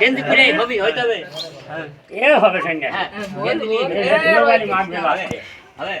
গেন্দি ফিরে হবি হইতে হবে এ হবে সঙ্গে হ্যাঁ গেন্দি নিয়ে ধুলোবালি মাখবে হবে হবে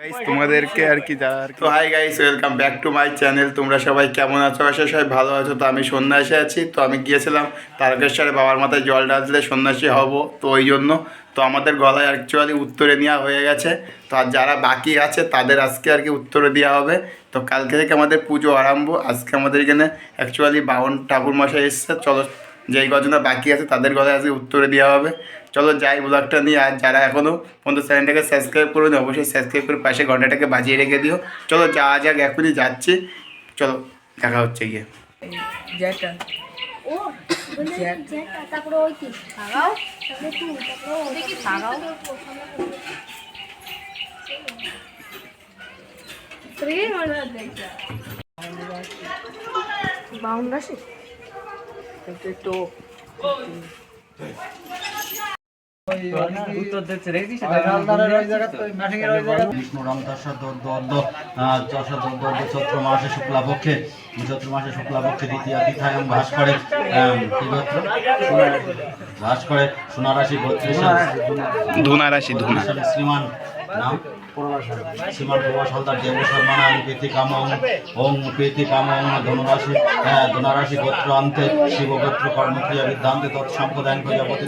গাইস তোমাদেরকে আর কি যারা কি hi guys welcome back to my channel তোমরা সবাই কেমন আছো? আশা সবাই ভালো আছো। তো আমি সন্ন্যাসী আছি। তো আমি গিয়েছিলাম তারকেশ্বরে। বাবার মাথায় জল ঢালতে সন্ন্যাসী হব। তো ওই জন্য। তো আমাদের গলায় অ্যাকচুয়ালি উত্তরে নেওয়া হয়ে গেছে। তো আর যারা বাকি আছে তাদের আজকে আর কি উত্তরে দেওয়া হবে। তো কালকে থেকে আমাদের পুজো আরম্ভ। আজকে আমাদের এখানে অ্যাকচুয়ালি বাউন ঠাকুর মশাই এসছে। চলো যেই কজনা বাকি আছে তাদের গলায় আজকে উত্তরে দেওয়া হবে। চলো যাই ব্লগটা নিয়ে আর যারা এখনও পর্যন্ত চ্যানেলটাকে সাবস্ক্রাইব করুন অবশ্যই সাবস্ক্রাইব করে পাশে ঘন্টাটাকে বাজিয়ে রেখে দিও। চলো যাওয়া যাক এখনই যাচ্ছি। চলো দেখা হচ্ছে গিয়ে। বাউন্ড দশদ্দ চৈত্র মাসে শুক্লাপক্ষে চৈত্র মাসে শুক্লাপক্ষে দ্বিতীয় তিথায়ম ভাস করে ভাস করে সোনারাশি গোত্রে ধুনা। ধুনা শ্রীমান নাম? শ্রীমান প্রভাস হালদার দেব শর্মা নাম ওং প্রীতি ধনুরাশি ধনুরাশি গোত্র আন্তে শিব গোত্র কর্মক্রিয়া তৎসম্প্রদায় প্রজাপতি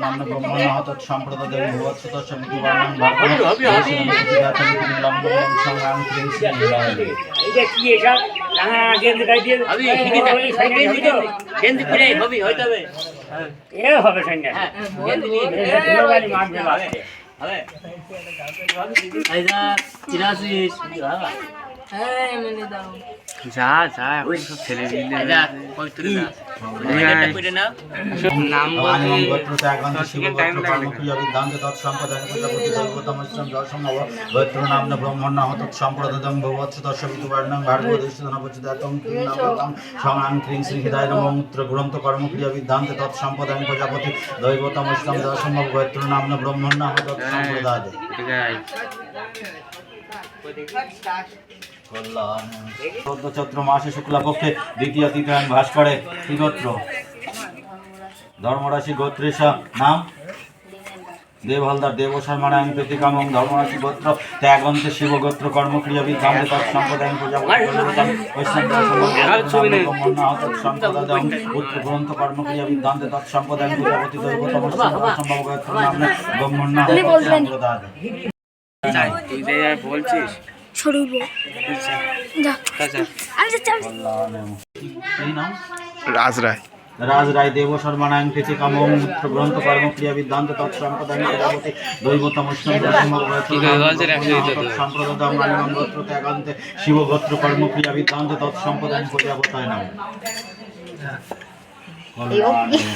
নাম বর্ণন কি রাঙা রাঙা গেন্দি গাই দিয়ে হবি গেন্দি গেন্দি ফিরে হবি হইতে হবে এ হবে সঙ্গে হ্যাঁ গেন্দি নিয়ে ধুলোবালি হবে হবে আইজা চিরাসিস যা যা এখন সব ছেলে নাম বিদ্যান্তে তৎসম্প্রদায় প্রজাপতি দৈবত মৎস্যম জলসম্ভব গোত্র নাম ব্রহ্মণ্য ভগবৎস ক্রিং শ্রী হৃদয় গ্রন্থ কর্মক্রিয়া বিদ্যান্তে প্রজাপতি ব্রহ্মণ্য তৎসম্প্রদায় চোদ্দ চৈত্র মাসে শুক্লাপক্ষে দ্বিতীয় তৃতীয়ায়ন ভাস করে কি গোত্র ধর্মরাশি গোত্রেশ নাম? দেব হালদার দেব শর্মানায়ন প্রতিকামং ধর্মরাশি গোত্র। ত্যাগন্তে শিব গোত্র কর্মক্রিয়া বিদ্যান্ত তৎসম্প্রদায় প্রজাপতি পুত্র গ্রন্থ সম্ভব গোত্র নাম ব্রহ্মণ্য সম্প্রদায়। যাই তুই যে বলছিস? আচ্ছা। নাম? রাজ রায়। রাজ রায় দেব শর্মানায়ন কৃতি কামং মূত্র গ্রন্থ কর্মক্রিয়া বিদ্যান্ত তৎসম্প্রদায় প্রজাপতি দৈবতম সম্প্রদায় মালিমাম গোত্র ত্যাগান্তে শিব গোত্র কর্মক্রিয়া বিদ্যান্ত তৎসম্প্রদায় প্রজাপতায় নাম।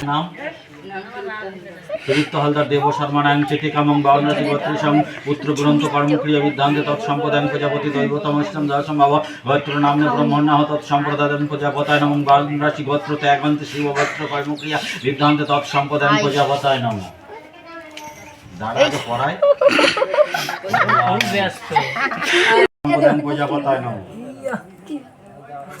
নাম? চরিত্র হালদার দেব শর্মানায়ন চিঠি কামং বাউন্নতি গোত্রিসম পুত্র গ্রন্থ কর্মক্রিয়া বিদ্যান্তে তৎসম্প্রদায় প্রজাপতি দৈবতম ইসলাম দাসম্ভব গোত্র নাম ব্রহ্মণ্য তৎসম্প্রদায় প্রজাপতায় নম বাউন্নরাশি গোত্র ত্যাগন্তে শিব গোত্র কর্মক্রিয়া বিদ্যান্তে তৎসম্প্রদায় প্রজাপতায় নম। দাঁড়া তো পড়ায়। সম্প্রদায় প্রজাপতায় নম।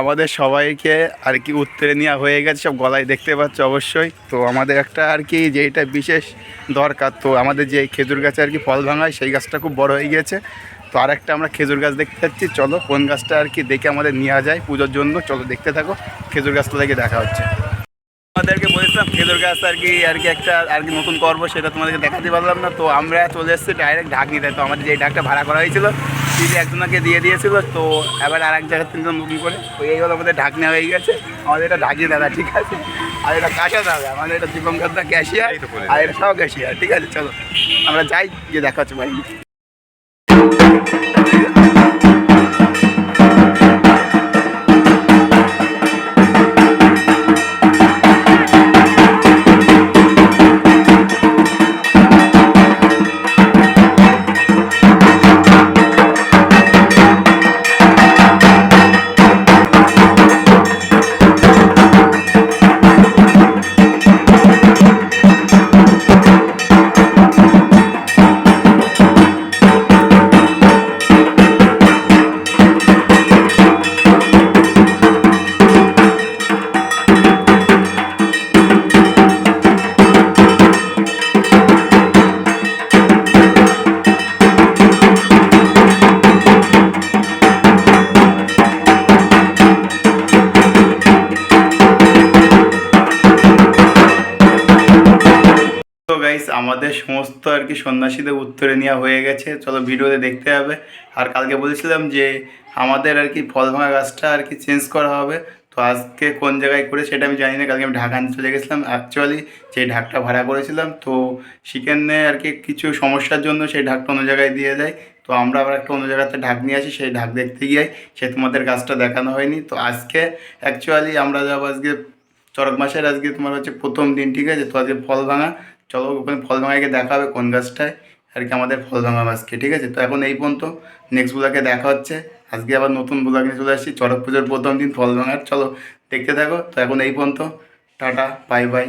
আমাদের সবাইকে আর কি উত্তরে নেওয়া হয়ে গেছে, সব গলায় দেখতে পাচ্ছ অবশ্যই। তো আমাদের একটা আর কি যেটা বিশেষ দরকার, তো আমাদের যে খেজুর গাছে আর কি ফল ভাঙায়, সেই গাছটা খুব বড় হয়ে গেছে তো আর একটা আমরা খেজুর গাছ দেখতে যাচ্ছি, চলো কোন গাছটা আর কি দেখে আমাদের নেওয়া যায় পুজোর জন্য, চলো দেখতে থাকো, খেজুর গাছটা দেখে দেখা হচ্ছে। আমাদেরকে বলেছিলাম, খেজুর গাছ আর কি আর কি একটা আর কি নতুন করব সেটা তোমাদেরকে দেখাতে পারলাম না, তো আমরা চলে এসেছি ডাইরেক্ট ঢাকনিতে। তো আমাদের যে ঢাকটা ভাড়া করা হয়েছিল তিনি একজনকে দিয়ে দিয়েছিল তো এবার আর এক জায়গায় তিনজন নতুন করে। তো এই হলো আমাদের ঢাকনা হয়ে গেছে। আমাদের এটা ঢাকিয়ে দাদা ঠিক আছে? আর এটা কাঁচা দাদা আমাদের এটা দীপঙ্কর দা ক্যাশিয়ার আর এটা সব ক্যাশিয়ার ঠিক আছে? চলো আমরা যাই গিয়ে দেখা হচ্ছে বাড়ি গাইস আমাদের সমস্ত আর কি সন্ন্যাসীদের উত্তরে নেওয়া হয়ে গেছে। চলো ভিডিওতে দেখতে হবে। আর কালকে বলেছিলাম যে আমাদের আর কি ফল ভাঙা গাছটা আর কি চেঞ্জ করা হবে। তো আজকে কোন জায়গায় করে সেটা আমি জানি না। কালকে আমি ঢাকা চলে গেছিলাম অ্যাকচুয়ালি সেই ঢাকটা ভাড়া করেছিলাম। তো সেখানে আর কি কিছু সমস্যার জন্য সেই ঢাকটা অন্য জায়গায় দিয়ে দেয়। তো আমরা আবার একটা অন্য জায়গাতে ঢাক নিয়ে আসি। সেই ঢাক দেখতে গিয়ে সে তোমাদের গাছটা দেখানো হয়নি। তো আজকে অ্যাকচুয়ালি আমরা যাব আজকে চড়ক মাসের আজকে তোমার হচ্ছে প্রথম দিন, ঠিক আছে? তো আজকে ফল ভাঙা চলো ওখানে ফল ভাঙাকে দেখা হবে কোন গাছটায়, আর কি আমাদের ফল ভাঙা মাছকে ঠিক আছে? তো এখন এই পর্যন্ত নেক্সট ব্লগে দেখা হচ্ছে। আজকে আবার নতুন ব্লগ নিয়ে চলে আসছি, চড়ক পুজোর প্রথম দিন ফল ভাঙার চলো দেখতে থাকো। তো এখন এই পর্যন্ত, টাটা বাই বাই